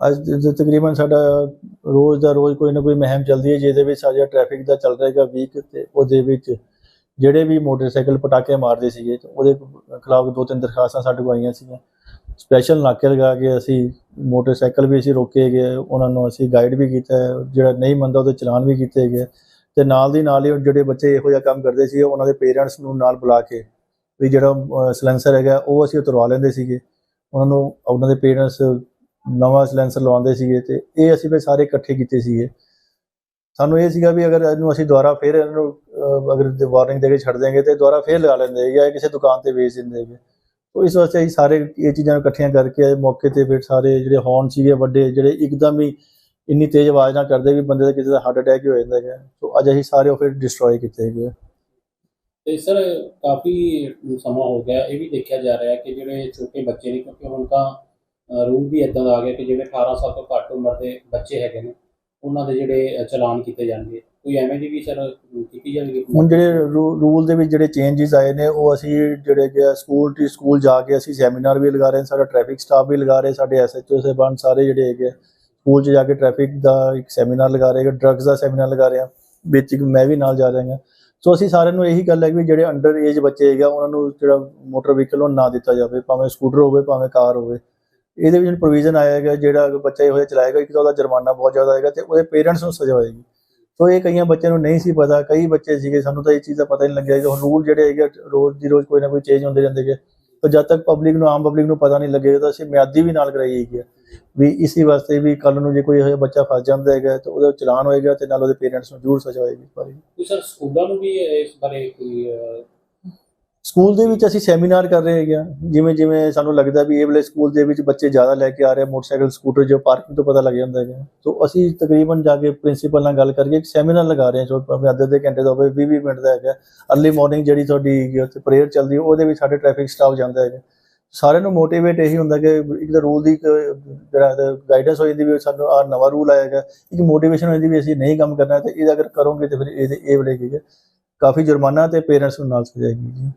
ਅੱਜ ਤਕਰੀਬਨ ਸਾਡਾ ਰੋਜ਼ ਦਾ ਰੋਜ਼ ਕੋਈ ਨਾ ਕੋਈ ਮਹਿਮ ਚੱਲਦੀ ਹੈ, ਜਿਹਦੇ ਵਿੱਚ ਸਾਡਾ ਟ੍ਰੈਫਿਕ ਦਾ ਚੱਲ ਰਿਹਾਗਾ ਵੀਕ ਤੇ ਉਹਦੇ ਵਿੱਚ ਜਿਹੜੇ ਵੀ ਮੋਟਰਸਾਈਕਲ ਪਟਾਕੇ ਮਾਰਦੇ ਸੀਗੇ ਉਹਦੇ ਖਿਲਾਫ ਦੋ ਤਿੰਨ ਦਰਖਾਸਤਾਂ ਸਾਡੇ ਕੋਲ ਆਈਆਂ ਸੀਗੀਆਂ। ਸਪੈਸ਼ਲ ਨਾਕੇ ਲਗਾ ਕੇ ਅਸੀਂ ਮੋਟਰਸਾਈਕਲ ਵੀ ਅਸੀਂ ਰੋਕੇ ਗਏ, ਉਹਨਾਂ ਨੂੰ ਅਸੀਂ ਗਾਈਡ ਵੀ ਕੀਤਾ, ਜਿਹੜਾ ਨਹੀਂ ਮੰਨਦਾ ਉਹਦੇ ਚਲਾਨ ਵੀ ਕੀਤੇ ਗਏ। ਤੇ ਨਾਲ ਦੀ ਨਾਲ ਹੀ ਜਿਹੜੇ ਬੱਚੇ ਇਹੋ ਜਿਹਾ ਕੰਮ ਕਰਦੇ ਸੀ ਉਹਨਾਂ ਦੇ ਪੇਰੈਂਟਸ ਨੂੰ ਨਾਲ ਬੁਲਾ ਕੇ ਵੀ ਜਿਹੜਾ ਸਲੈਂਸਰ ਹੈਗਾ, ਉਹ ਅਸੀਂ ਉਤਰਵਾ ਲੈਂਦੇ ਸੀਗੇ। ਉਹਨਾਂ ਨੂੰ, ਉਹਨਾਂ ਦੇ ਪੇਰੈਂਟਸ ਨਵਾਂ ਸਲੈਂਸਰ ਲਵਾਉਂਦੇ ਸੀਗੇ ਤੇ ਇਹ ਅਸੀਂ ਫਿਰ ਸਾਰੇ ਇਕੱਠੇ ਕੀਤੇ ਸੀਗੇ। ਸਾਨੂੰ ਇਹ ਸੀਗਾ ਵੀ ਅਗਰ ਇਹਨੂੰ ਅਸੀਂ ਦੁਬਾਰਾ ਫਿਰ ਇਹਨੂੰ ਅਗਰ ਵਾਰਨਿੰਗ ਦੇ ਕੇ ਛੱਡ ਦਿਆਂਗੇ ਤੇ ਦੁਬਾਰਾ ਫਿਰ ਲਗਾ ਲੈਂਦੇ ਜਾਂ ਇਹ ਕਿਸੇ ਦੁਕਾਨ ਤੇ ਵੇਚ ਦਿੰਦੇ ਹੈਗੇ ਤੋ ਇਸ ਵਾਸਤੇ ਅਸੀਂ ਸਾਰੇ ਇਹ ਚੀਜ਼ਾਂ ਨੂੰ ਇਕੱਠੀਆਂ ਕਰਕੇ ਮੌਕੇ ਤੇ ਫਿਰ ਸਾਰੇ ਜਿਹੜੇ ਹੌਰਨ ਸੀਗੇ, ਵੱਡੇ ਜਿਹੜੇ ਇੱਕਦਮ ਹੀ ਇੰਨੀ ਤੇਜ਼ ਆਵਾਜ਼ ਨਾਲ ਕਰਦੇ ਵੀ ਬੰਦੇ ਦਾ ਕਿਸੇ ਦਾ ਹਾਰਟ ਅਟੈਕ ਹੀ ਹੋ ਜਾਂਦਾ ਹੈਗਾ। ਸੋ ਅੱਜ ਅਸੀਂ ਸਾਰੇ ਉਹ ਫਿਰ ਡਿਸਟਰੋਏ ਕੀਤੇ ਹੈਗੇ ਆ। ਤੇ ਸਰ, ਕਾਫੀ ਸਮਾਂ ਹੋ ਗਿਆ। ਇਹ ਵੀ ਦੇਖਿਆ ਜਾ ਰਿਹਾ ਹੈ ਕਿ ਜਿਹੜੇ ਛੋਟੇ ਬੱਚੇ ਨੇ, ਕਿਉਂਕਿ ਹੁਣ ਤਾਂ ਰੂਲ ਵੀ ਇਦਾਂ ਦਾ ਆ ਗਿਆ ਕਿ ਜਿਹੜੇ 18 ਸਾਲ ਤੋਂ ਘੱਟ ਉਮਰ ਦੇ ਬੱਚੇ ਹੈਗੇ ਨੇ, ਉਹਨਾਂ ਦੇ ਜਿਹੜੇ ਚਲਾਨ ਕੀਤੇ ਜਾਣਗੇ। ਕੋਈ ਐਵੇਂ ਦੀ ਵੀ ਸਰ ਕੀਤੀ ਜਾਵੇਗੀ? ਹੁਣ ਜਿਹੜੇ ਰੂਲ ਦੇ ਵਿੱਚ ਜਿਹੜੇ ਚੇਂਜਸ ਆਏ ਨੇ, ਉਹ ਅਸੀਂ ਜਿਹੜੇ ਕਿ ਸਕੂਲ ਟੂ ਸਕੂਲ ਜਾ ਕੇ ਅਸੀਂ ਸੈਮੀਨਾਰ ਵੀ ਲਗਾ ਰਹੇ ਹਾਂ, ਸਾਡਾ ਟ੍ਰੈਫਿਕ ਸਟਾਫ ਵੀ ਲਗਾ ਰਹੇ, ਸਾਡੇ ਐਸਐਚਓ ਸਾਹਿਬਾਨ ਸਾਰੇ ਜਿਹੜੇ ਹੈਗੇ ਸਕੂਲ 'ਚ ਜਾ ਕੇ ਟ੍ਰੈਫਿਕ ਦਾ ਇੱਕ ਸੈਮੀਨਾਰ ਲਗਾ ਰਹੇ ਹਾਂ ਡਰੱਗਸ ਦਾ ਸੈਮੀਨਾਰ ਲਗਾ ਰਹੇ ਹਾਂ, ਵਿੱਚ ਮੈਂ ਵੀ ਨਾਲ ਜਾ ਰਿਹਾ ਹਾਂ। ਸੋ ਅਸੀਂ ਸਾਰਿਆਂ ਨੂੰ ਇਹੀ ਗੱਲ ਹੈ ਕਿ ਜਿਹੜੇ ਅੰਡਰ ਏਜ ਬੱਚੇ ਹੈਗਾ ਉਹਨਾਂ ਨੂੰ ਜਿਹੜਾ ਮੋਟਰ ਵਹੀਕਲ ਉਹ ਨਾ ਦਿੱਤਾ ਜਾਵੇ, ਭਾਵੇਂ ਸਕੂਟਰ ਹੋਵੇ, ਭਾਵੇਂ ਕਾਰ ਹੋਵੇ। ਇਹਦੇ ਵਿੱਚ ਪ੍ਰੋਵੀਜ਼ਨ ਆਇਆ ਗਿਆ ਜਿਹੜਾ ਬੱਚਾ ਇਹੋ ਜਿਹਾ ਚਲਾਏਗਾ ਇੱਕ ਤਾਂ ਉਹਦਾ ਜੁਰਮਾਨਾ ਬਹੁਤ ਜ਼ਿਆਦਾ ਆਏਗਾ ਤੇ ਉਹਦੇ ਪੇਰੈਂਟਸ ਨੂੰ ਸਜ਼ਾ ਹੋਏਗੀ। ਸੋ ਇਹ ਕਈਆਂ ਬੱਚਿਆਂ ਨੂੰ ਨਹੀਂ ਸੀ ਪਤਾ ਕਈ ਬੱਚੇ ਸੀਗੇ ਸਾਨੂੰ ਤਾਂ ਇਹ ਚੀਜ਼ ਦਾ ਪਤਾ ਹੀ ਨਹੀਂ ਲੱਗਿਆ ਕਿ ਰੂਲ ਜਿਹੜੇ ਹੈਗੇ ਆ, ਰੋਜ਼ ਦੀ ਰੋਜ਼ ਕੋਈ ਨਾ ਕੋਈ ਚੇਂਜ ਹੁੰਦੇ ਰਹਿੰਦੇ ਹੈਗੇ। ਪਰ ਜਦ ਤੱਕ ਪਬਲਿਕ ਨੂੰ ਆਮ ਪਬਲਿਕ ਨੂੰ ਪਤਾ ਨਹੀਂ ਲੱਗੇਗਾ ਤਾਂ ਅਸੀਂ ਮਿਆਦੀ ਵੀ ਨਾਲ ਕਰਾਈ ਹੈਗੀ ਆ। ਵੀ ਇਸੇ ਵਾਸਤੇ ਵੀ ਕੱਲ ਨੂੰ ਜੇ ਕੋਈ ਇਹੋ ਜਿਹਾ ਬੱਚਾ ਫਸ ਜਾਂਦਾ ਹੈਗਾ ਤਾਂ ਉਹਦਾ ਚਲਾਨ ਹੋਏਗਾ ਤੇ ਨਾਲ ਉਹਦੇ ਪੇਰੈਂਟਸ ਨੂੰ ਜ਼ਰੂਰ ਸਜ਼ਾ ਹੋਏਗੀ। ਇਸ ਸਰ ਸਕੂਲਾਂ ਨੂੰ ਵੀ ਇਸ ਬਾਰੇ ਕੋਈ ਸਕੂਲ ਦੇ ਵਿੱਚ ਅਸੀਂ ਸੈਮੀਨਾਰ ਕਰ ਰਹੇ ਹੈਗੇ ਆ ਜਿਵੇਂ ਜਿਵੇਂ ਸਾਨੂੰ ਲੱਗਦਾ ਵੀ ਇਹ ਵਾਲੇ ਸਕੂਲ ਦੇ ਵਿੱਚ ਬੱਚੇ ਜ਼ਿਆਦਾ ਲੈ ਕੇ ਆ ਰਹੇ ਆ, ਮੋਟਰਸਾਈਕਲ, ਸਕੂਟਰ ਜੋ ਪਾਰਕਿੰਗ ਤੋਂ ਪਤਾ ਲੱਗ ਜਾਂਦਾ ਹੈਗਾ। ਸੋ ਅਸੀਂ ਤਕਰੀਬਨ ਜਾ ਕੇ ਪ੍ਰਿੰਸੀਪਲ ਨਾਲ ਗੱਲ ਕਰਕੇ ਇੱਕ ਸੈਮੀਨਾਰ ਲਗਾ ਰਹੇ ਹਾਂ। ਜੋ ਭਾਵੇਂ ਅੱਧੇ ਅੱਧੇ ਘੰਟੇ ਦਾ ਹੋਵੇ 20 20 ਮਿੰਟ ਦਾ ਹੈਗਾ। ਅਰਲੀ ਮਾਰਨਿੰਗ ਜਿਹੜੀ ਤੁਹਾਡੀ ਉੱਥੇ ਪ੍ਰੇਅਰ ਚੱਲਦੀ ਹੈ, ਉਹਦੇ ਵਿੱਚ ਸਾਡੇ ਟ੍ਰੈਫਿਕ ਸਟਾਫ ਜਾਂਦਾ ਹੈਗਾ। ਸਾਰਿਆਂ ਨੂੰ ਮੋਟੀਵੇਟ ਇਹੀ ਹੁੰਦਾ ਕਿ ਇੱਕ ਤਾਂ ਰੂਲ ਦੀ ਇੱਕ ਜਿਹੜਾ ਗਾਈਡੈਂਸ ਹੋ ਜਾਂਦੀ ਵੀ ਸਾਨੂੰ ਆ ਨਵਾਂ ਰੂਲ ਆਏਗਾ ਇੱਕ ਮੋਟੀਵੇਸ਼ਨ ਹੋ ਜਾਂਦੀ ਵੀ ਅਸੀਂ ਨਹੀਂ ਕੰਮ ਕਰਨਾ ਤੇ ਇਹ ਅਗਰ ਕਰੋਗੇ ਤੇ ਫਿਰ ਇਹਦੇ ਇਹ ਵਾਲੇ ਕੀ ਕਾਫੀ ਜੁਰਮਾਨਾ ਤੇ ਪੇਰੈਂਟਸ ਨੂੰ ਨਾਲ ਸਜਾਏਗੀ ਜੀ।